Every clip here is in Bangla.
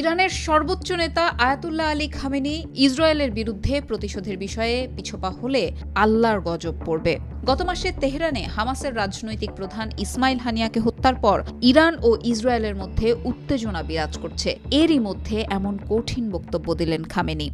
ইরানের সর্বোচ্চ নেতা আয়াতুল্লাহ আলী খামেনি ইসরায়েলের বিরুদ্ধে প্রতিশোধের বিষয়ে পিছপা হলে আল্লাহর গজব পড়বে। গত মাসে তেহরানে হামাসের রাজনৈতিক প্রধান ইসমাইল হানিয়াকে হত্যার পর ইরান ও ইসরায়েলের মধ্যে উত্তেজনা বিরাজ করছে। এরই মধ্যে এমন কঠিন বক্তব্য দিলেন খামেনি।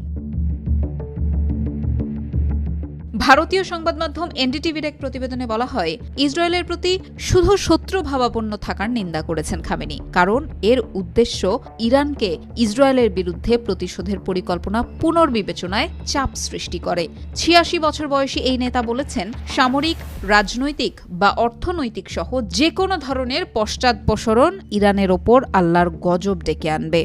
ভারতীয় সংবাদ মাধ্যম এনডিটিভির এক প্রতিবেদনে বলা হয়, ইসরায়েলের প্রতি শুধু শত্রু ভাবাপন্ন থাকার নিন্দা করেছেন খামেনি। কারণ এর উদ্দেশ্য ইরানকে ইসরায়েলের বিরুদ্ধে প্রতিশোধের পরিকল্পনা পুনর্বিবেচনায় চাপ সৃষ্টি করে। ছিয়াশি বছর বয়সী এই নেতা বলেছেন, সামরিক, রাজনৈতিক বা অর্থনৈতিক সহ যে কোনো ধরনের পশ্চাদপসরণ ইরানের ওপর আল্লাহর গজব ডেকে আনবে।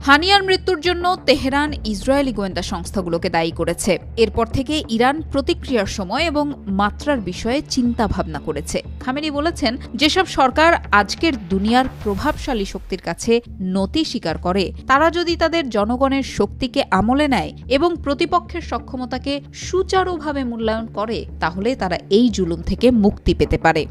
হানিয়ার মৃত্যুর জন্য তেহরান ইসরায়েলি গোয়েন্দা সংস্থাগুলোকে দায়ী করেছে। এরপর থেকে ইরান প্রতিক্রিয়ার সময় এবং মাত্রার বিষয়ে চিন্তা ভাবনা করেছে। খামেনি বলেছেন, যেসব সরকার আজকের দুনিয়ার প্রভাবশালী শক্তির কাছে নতি স্বীকার করে, তারা যদি তাদের জনগণের শক্তিকে আমলে নেয় এবং প্রতিপক্ষের সক্ষমতাকে সুচারুভাবে মূল্যায়ন করে, তাহলে তারা এই জুলুম থেকে মুক্তি পেতে পারে।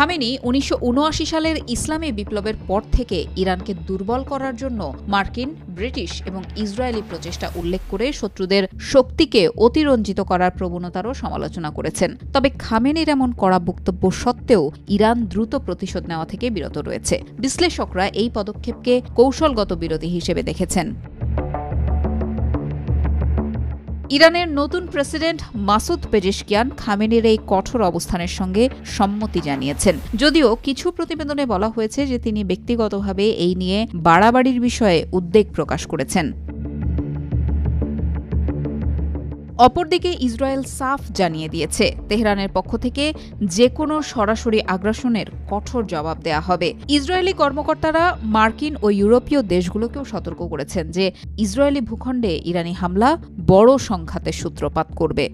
খামেনি উনিশশো উনআশি সালের ইসলামী বিপ্লবের পর থেকে ইরানকে দুর্বল করার জন্য মার্কিন, ব্রিটিশ এবং ইসরায়েলি প্রচেষ্টা উল্লেখ করে শত্রুদের শক্তিকে অতিরঞ্জিত করার প্রবণতারও সমালোচনা করেছেন। তবে খামেনির এমন কড়া বক্তব্য সত্ত্বেও ইরান দ্রুত প্রতিশোধ নেওয়া থেকে বিরত রয়েছে। বিশ্লেষকরা এই পদক্ষেপকে কৌশলগত বিরোধী হিসেবে দেখেছেন। ইরানের নতুন প্রেসিডেন্ট মাসুদ পেজেশকিয়ান খামেনের এই কঠোর অবস্থানের সঙ্গে সম্মতি জানিয়েছেন। যদিও কিছু প্রতিবেদনে বলা হয়েছে যে তিনি ব্যক্তিগতভাবে এই নিয়ে বাড়াবাড়ির বিষয়ে উদ্বেগ প্রকাশ করেছেন। অপরদিকে ইসরায়েল সাফ জানিয়ে দিয়েছে, তেহরানের পক্ষ থেকে যে কোনো সরাসরি আগ্রাসনের কঠোর জবাব দেয়া হবে। ইসরায়েলি কর্মকর্তারা মার্কিন ও ইউরোপীয় দেশগুলোকেও সতর্ক করেছেন যে, ইসরায়েলি ভূখণ্ডে ইরানি হামলা বড় সংঘাতের সূত্রপাত করবে।